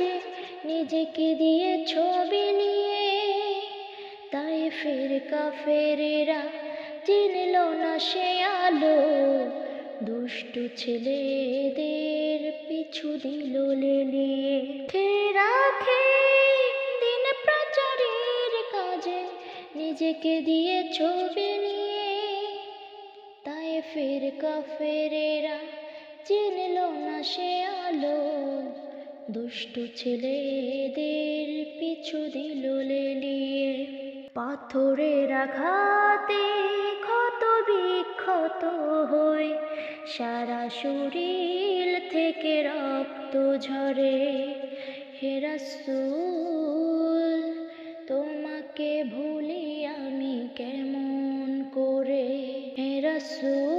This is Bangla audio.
কাজে নিজেকে দিয়ে ছবি নিয়ে, তাই ফের কাফেরেরা চিনল না সে আলো। দুষ্টু ছেলেদের পিছু দিল ফেরা খেয়ে দিন প্রচারের কাজে নিজেকে দিয়ে ছবি নিয়ে, তাই ফের কাফেরেরা চিনল না সে দুষ্টু ছেলেদের পিছু দিল লেলিয়ে। পাথরের আঘাতে ক্ষত বিক্ষত হই। সারা শরীর থেকে রক্ত ঝরে। হেরাসুল তোমাকে ভুলি আমি কেমন করে? হেরাসুল